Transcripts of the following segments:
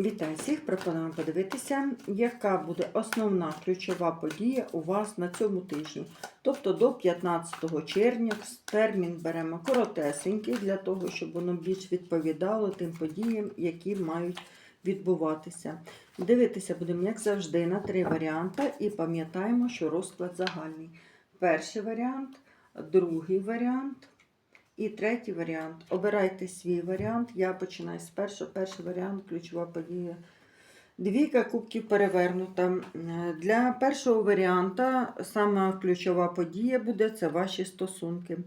Вітаю всіх! Пропонуємо подивитися, яка буде основна ключова подія у вас на цьому тижні. Тобто до 15 червня термін беремо коротесенький для того, щоб воно більш відповідало тим подіям, які мають відбуватися. Дивитися будемо, як завжди, на три варіанти і пам'ятаємо, що розклад загальний. Перший варіант, другий варіант. І третій варіант. Обирайте свій варіант. Я починаю з першого. Перший варіант ключова подія. Двійка кубків перевернута. Для першого варіанта сама ключова подія буде це ваші стосунки.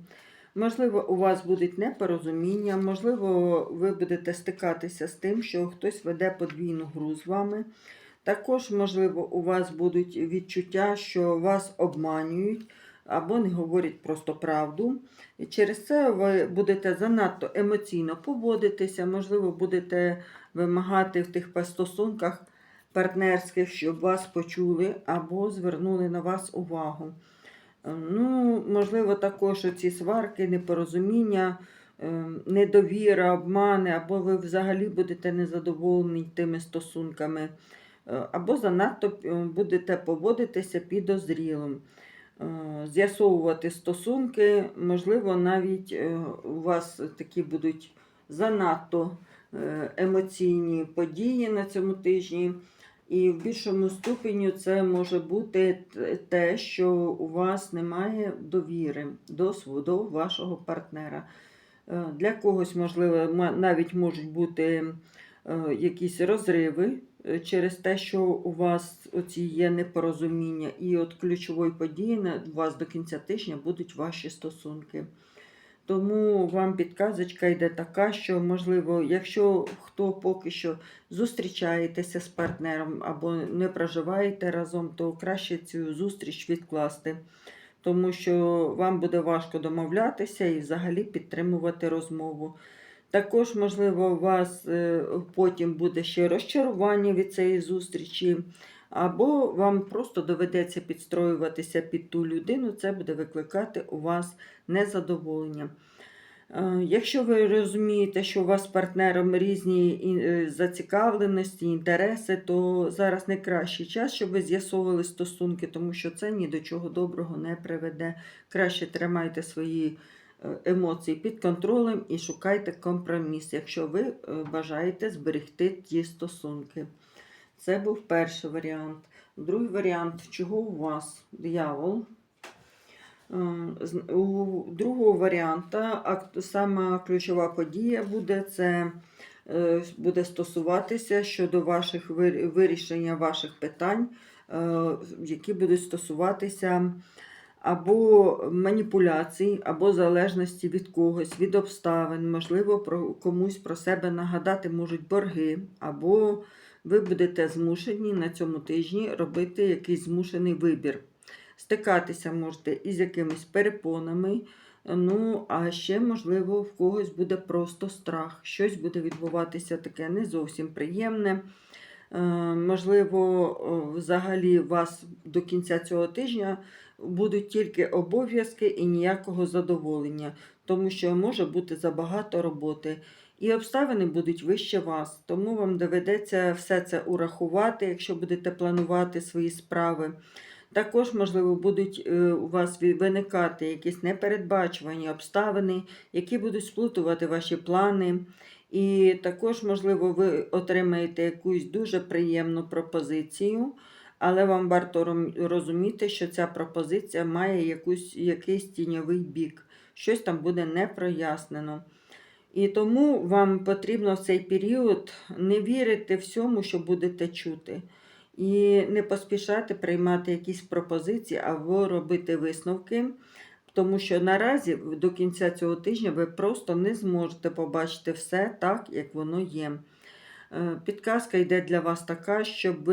Можливо, у вас будуть непорозуміння, можливо, ви будете стикатися з тим, що хтось веде подвійну гру з вами. Також, можливо, у вас будуть відчуття, що вас обманюють або не говорять просто правду. І через це ви будете занадто емоційно поводитися, можливо, будете вимагати в тих стосунках партнерських, щоб вас почули або звернули на вас увагу. Е, Ну, можливо, також ці сварки, непорозуміння, е, недовіра, обмани, або ви взагалі будете незадоволені тими стосунками, е, або занадто е, будете поводитися підозрілим. Е, З'ясовувати стосунки, можливо, навіть е, у вас такі будуть занадто е, емоційні події на цьому тижні. І в більшому ступеню це може бути те, що у вас немає довіри до, до вашого партнера. Для когось, можливо, навіть можуть бути якісь розриви через те, що у вас оці є непорозуміння, і от ключовою подією на- у вас до кінця тижня будуть ваші стосунки. Тому вам підказочка йде така, що, можливо, якщо хто поки що зустрічаєтеся з партнером або не проживаєте разом, то краще цю зустріч відкласти, тому що вам буде важко домовлятися і взагалі підтримувати розмову. Також, можливо, у вас е, потім буде ще розчарування від цієї зустрічі, або вам просто доведеться підстроюватися під ту людину, це буде викликати у вас незадоволення. Е, Якщо ви розумієте, що у вас з партнером різні е, зацікавленості, інтереси, то зараз найкращий час, щоб ви з'ясовували стосунки, тому що це ні до чого доброго не приведе. Краще тримайте свої емоції під контролем і шукайте компроміс, якщо ви е, бажаєте зберегти ті стосунки. Це був перший варіант. Другий варіант, чого у вас диявол? Е, У другого варіанта сама ключова подія буде це е, буде стосуватися щодо ваших вирішення ваших питань, е, які будуть стосуватися або маніпуляцій, або залежності від когось, від обставин, можливо, про комусь про себе нагадати можуть борги, або ви будете змушені на цьому тижні робити якийсь змушений вибір. Стикатися можете із якимись перепонами. Ну, а ще, можливо, в когось буде просто страх. Щось буде відбуватися таке не зовсім приємне. Е, Можливо, взагалі вас до кінця цього тижня будуть тільки обов'язки і ніякого задоволення, тому що може бути забагато роботи. І обставини будуть вище вас, тому вам доведеться все це урахувати, якщо будете планувати свої справи. Також, можливо, будуть е, у вас виникати якісь непередбачувані обставини, які будуть сплутувати ваші плани. І також, можливо, ви отримаєте якусь дуже приємну пропозицію, але вам варто розуміти, що ця пропозиція має якусь, якийсь тіньовий бік, щось там буде не прояснено. І тому вам потрібно в цей період не вірити всьому, що будете чути. І не поспішати приймати якісь пропозиції або робити висновки, тому що наразі до кінця цього тижня ви просто не зможете побачити все так, як воно є. Е, Підказка йде для вас така, щоб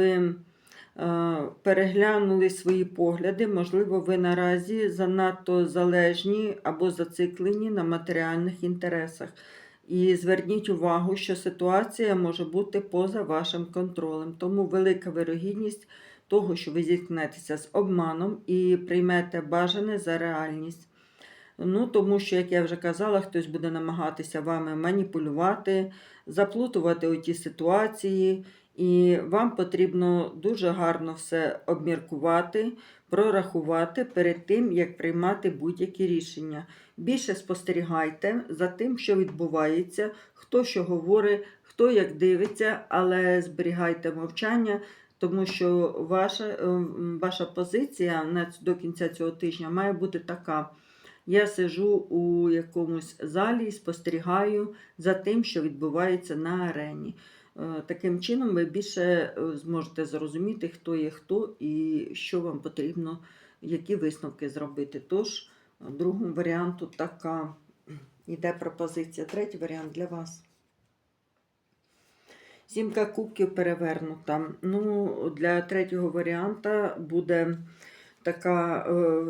переглянули свої погляди. Можливо, ви наразі занадто залежні або зациклені на матеріальних інтересах. І зверніть увагу, що ситуація може бути поза вашим контролем. Тому велика вирогідність того, що ви зіткнетеся з обманом і приймете бажане за реальність. Ну, тому що, як я вже казала, хтось буде намагатися вами маніпулювати, заплутувати у ті ситуації, і вам потрібно дуже гарно все обміркувати, прорахувати перед тим, як приймати будь-які рішення. Більше спостерігайте за тим, що відбувається, хто що говорить, хто як дивиться, але зберігайте мовчання, тому що ваша, е, ваша позиція до кінця цього тижня має бути така. Я сижу у якомусь залі і спостерігаю за тим, що відбувається на арені. Е, Таким чином, ви більше е, зможете зрозуміти, хто є хто і що вам потрібно, які висновки зробити. Тож, другому варіанту така йде пропозиція. Третій варіант для вас. Сімка кубків перевернута. Ну, для третього варіанта буде така е,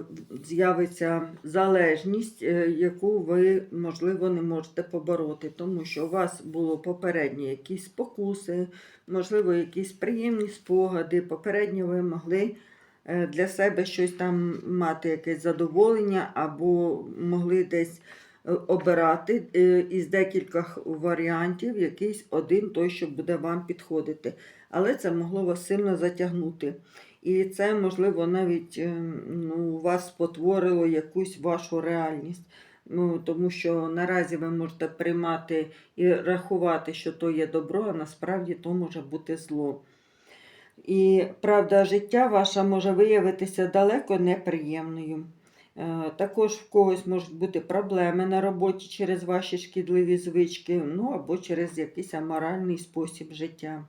з'явиться залежність, е, яку ви, можливо, не можете побороти, тому що у вас було попередні якісь спокуси, можливо, якісь приємні спогади. Попередньо ви могли е, для себе щось там мати якесь задоволення, або могли десь обирати із декількох варіантів якийсь один той, що буде вам підходити. Але це могло вас сильно затягнути. І це, можливо, навіть е, ну, вас спотворило якусь вашу реальність. Ну, тому що наразі ви можете приймати і рахувати, що то є добро, а насправді то може бути зло. І правда, життя ваша може виявитися далеко неприємною. Е, Також в когось можуть бути проблеми на роботі через ваші шкідливі звички, ну або через якийсь аморальний спосіб життя.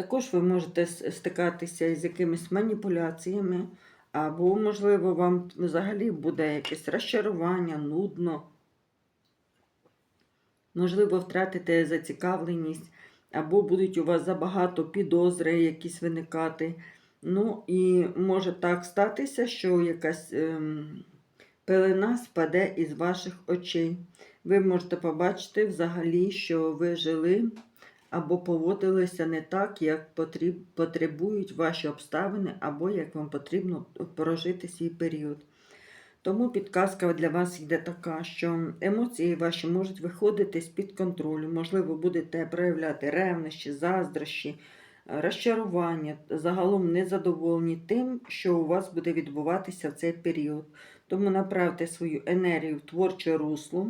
Також ви можете стикатися з якимись маніпуляціями, або, можливо, вам взагалі буде якесь розчарування, нудно. Можливо, втратите зацікавленість, або будуть у вас забагато підозри якісь виникати. Ну і може так статися, що якась ем, пелена спаде із ваших очей. Ви можете побачити взагалі, що ви жили або поводилися не так, як потребують ваші обставини, або як вам потрібно прожити свій період. Тому підказка для вас йде така, що емоції ваші можуть виходити з-під контролю. Можливо, будете проявляти ревнощі, заздрощі, розчарування, загалом незадоволені тим, що у вас буде відбуватися в цей період. Тому направте свою енергію в творче русло.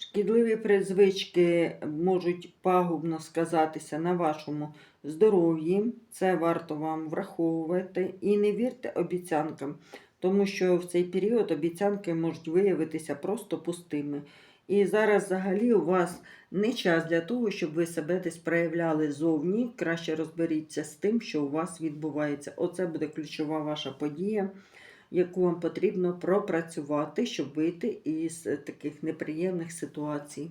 Шкідливі призвички можуть пагубно сказатися на вашому здоров'ї. Це варто вам враховувати. І не вірте обіцянкам, тому що в цей період обіцянки можуть виявитися просто пустими. І зараз взагалі у вас не час для того, щоб ви себе десь проявляли зовні. Краще розберіться з тим, що у вас відбувається. Оце буде ключова ваша подія, яку вам потрібно пропрацювати, щоб вийти із таких неприємних ситуацій.